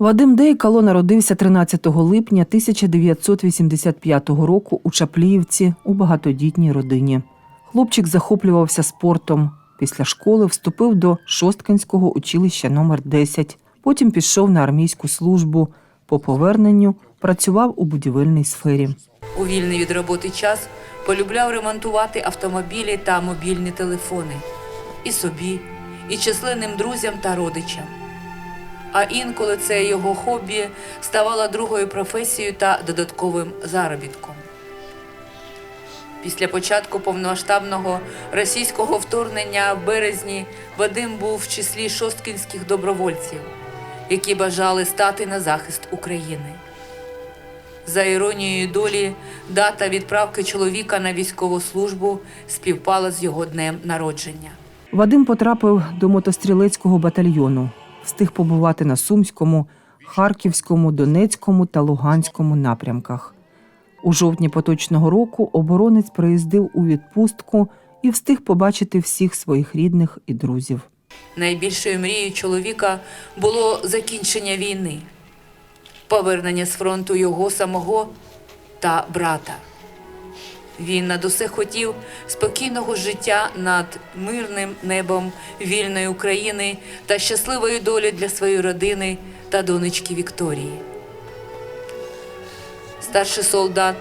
Вадим Дейкало народився 13 липня 1985 року у Чапліївці у багатодітній родині. Хлопчик захоплювався спортом. Після школи вступив до Шосткинського училища номер 10 Потім пішов на армійську службу. По поверненню працював у будівельній сфері. У вільний від роботи час полюбляв ремонтувати автомобілі та мобільні телефони і собі, і численним друзям та родичам. А інколи це його хобі ставало другою професією та додатковим заробітком. Після початку повномасштабного російського вторгнення в березні Вадим був в числі шосткінських добровольців, які бажали стати на захист України. За іронією долі, дата відправки чоловіка на військову службу співпала з його днем народження. Вадим потрапив до мотострілецького батальйону, встиг побувати на Сумському, Харківському, Донецькому та Луганському напрямках. У жовтні поточного року оборонець приїздив у відпустку і встиг побачити всіх своїх рідних і друзів. Найбільшою мрією чоловіка було закінчення війни, повернення з фронту його самого та брата. Він над усе хотів спокійного життя над мирним небом вільної України та щасливої долі для своєї родини та донечки Вікторії. Старший солдат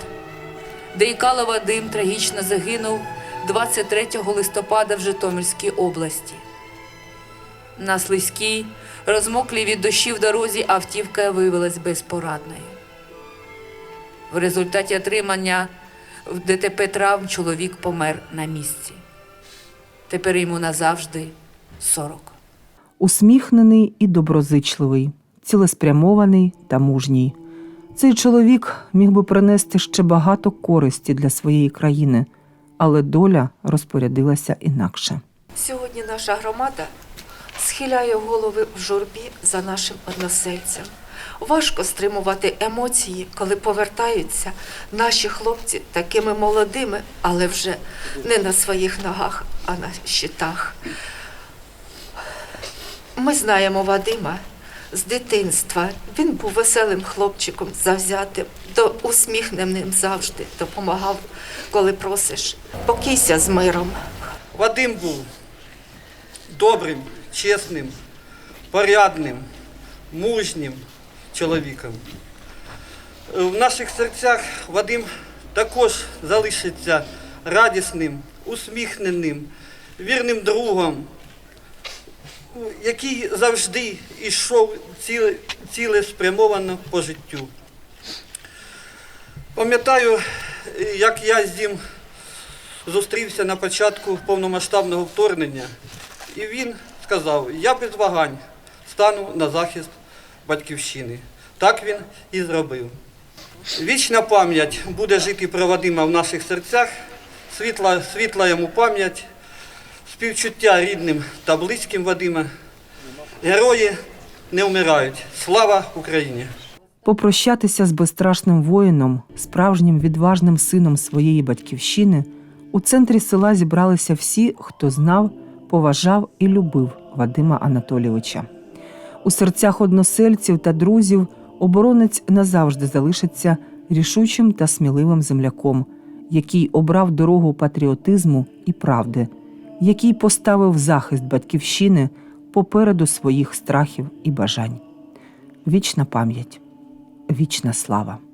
Дейкало Вадим трагічно загинув 23 листопада в Житомирській області. На слизькій, розмоклій від дощів дорозі автівка виявилась безпорадною. В результаті отримання в ДТП травм чоловік помер на місці. Тепер йому назавжди 40. Усміхнений і доброзичливий, цілеспрямований та мужній. Цей чоловік міг би принести ще багато користі для своєї країни, але доля розпорядилася інакше. Сьогодні наша громада схиляє голови в журбі за нашим односельцем. Важко стримувати емоції, коли повертаються наші хлопці такими молодими, але вже не на своїх ногах, а на щитах. Ми знаємо Вадима з дитинства. Він був веселим хлопчиком, завзятим, до усміхненим завжди допомагав, коли просиш. Покійся з миром. Вадим був добрим, чесним, порядним, мужнім чоловіком. Е, В наших серцях Вадим також залишиться радісним, усміхненим, вірним другом, який завжди йшов ціле, цілеспрямовано по життю. Пам'ятаю, як я з ним зустрівся на початку повномасштабного вторгнення, і він сказав: я без вагань стану на захист батьківщини. Так він і зробив. Вічна пам'ять буде жити про Вадима в наших серцях, світла, світла йому пам'ять, співчуття рідним та близьким Вадима. Герої не вмирають. Слава Україні! Попрощатися з безстрашним воїном, справжнім відважним сином своєї батьківщини, у центрі села зібралися всі, хто знав, поважав і любив Вадима Анатолійовича. У серцях односельців та друзів оборонець назавжди залишиться рішучим та сміливим земляком, який обрав дорогу патріотизму і правди, який поставив захист батьківщини попереду своїх страхів і бажань. Вічна пам'ять, вічна слава.